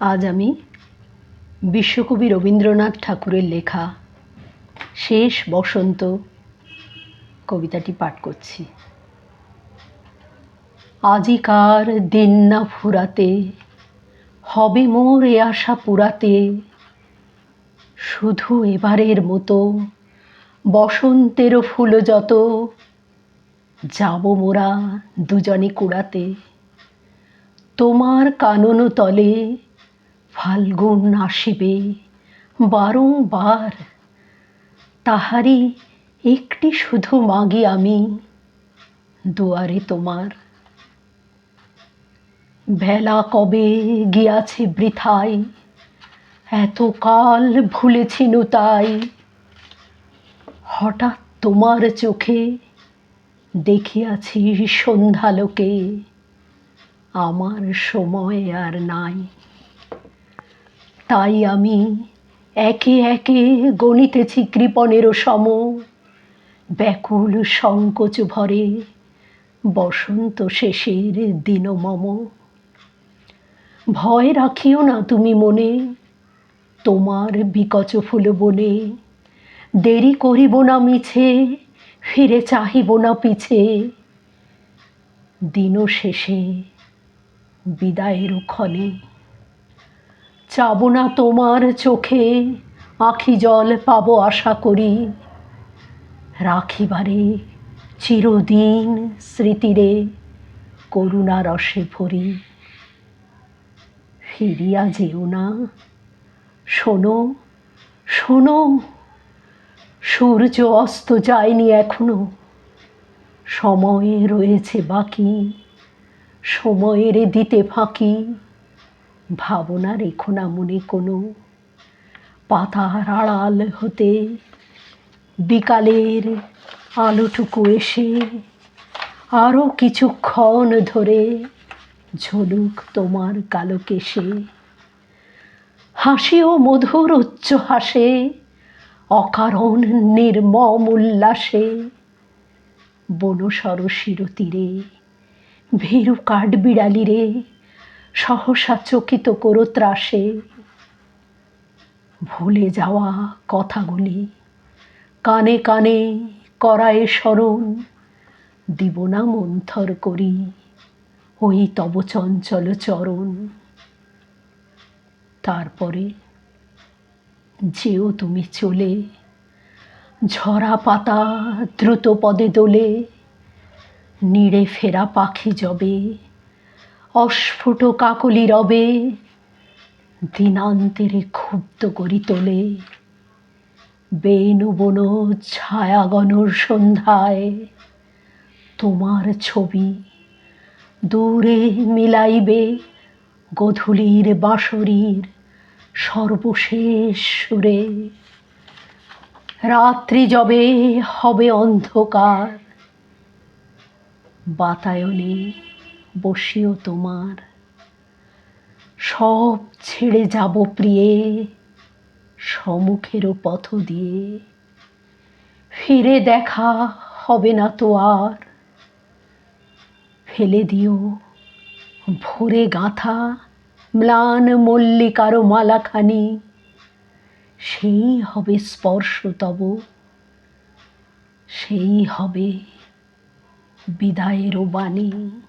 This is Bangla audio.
আজ আমি বিশ্বকবি রবীন্দ্রনাথ ঠাকুরের লেখা শেষ বসন্ত কবিতাটি পাঠ করছি। আজিকার দিন না ফুরাতে, হবে মোর এ আশা পুরাতে, শুধু এবারের মতো বসন্তেরও ফুল যত, যাব মোরা দুজনে কুড়াতে। তোমার কানন তলে ফাল্গুন আসিবে, বারংবার। তাহারি একটি শুধু মাগি আমি, দুয়ারে তোমার। বেলা কবে গিয়াছে বৃথায় এত কাল ভুলেছিল তাই। হঠাৎ তোমার চোখে দেখিয়াছি সন্ধ্যালোকে, আমার সময় আর নাই। তাই আমি একে একে গণিতেছি কৃপণেরও সম। ব্যাকুল সংকোচ ভরে বসন্ত শেষের দিন মম। ভয় রাখিও না তুমি মনে, তোমার বিকচ ফুল বনে। দেরি করিব না মিছে, ফিরে চাহিব না পিছে। দিন শেষে বিদায়ের ক্ষণে চাব না তোমার চোখে, আখি জল পাব আশা করি। রাখিবারে চিরদিন স্মৃতিরে করুণা রসে ভরি। ফিরিয়া যেও না, শোনো শোনো, সূর্য অস্ত যায়নি এখনও। সময়ে রয়েছে বাকি, সময়ের দিতে ফাঁকি। ভাবনা রেখো না মনে কোনো। পাতার আড়াল হতে বিকালের আলোটুকু এসে আরও কিছুক্ষণ ধরে ঝলুক তোমার কালো কেশে। হাসিও মধুর উচ্চ হাসে, অকারণ নির্মম উল্লাসে। বনসরসির তীরে ভীরু কাঠ বিড়ালি রে সহসা চকিত করো ত্রাসে ভুলে যাওয়া কথাগুলি কানে কানে করায় স্মরণ, দিব না মন্থর করি ওই তব চঞ্চল চরণ। তারপরে যেও তুমি চলে, ঝরা পাতা দ্রুত পদে দোলে, নিড়ে ফেরা পাখি জবে অস্ফুট কাকলি রবে, দিনান্তেরে ক্ষুব্ধ করি তোলে। বেনু বন ছায়াগণর সন্ধ্যায়, তোমার ছবি দূরে মিলাইবে গধূলির বাঁশরীর সর্বশেষ সুরে। রাত্রি যবে হবে অন্ধকার, বাতায়নে বসিও তোমার। সব ছেড়ে যাব প্রিয়ে, সমুখেরও পথ দিয়ে। ফিরে দেখা হবে না তো আর। ফেলে দিও ভোরে গাঁথা, ম্লান মল্লিকারও মালাখানি। সেই হবে স্পর্শ তব, সেই হবে বিদায়েরও বাণী।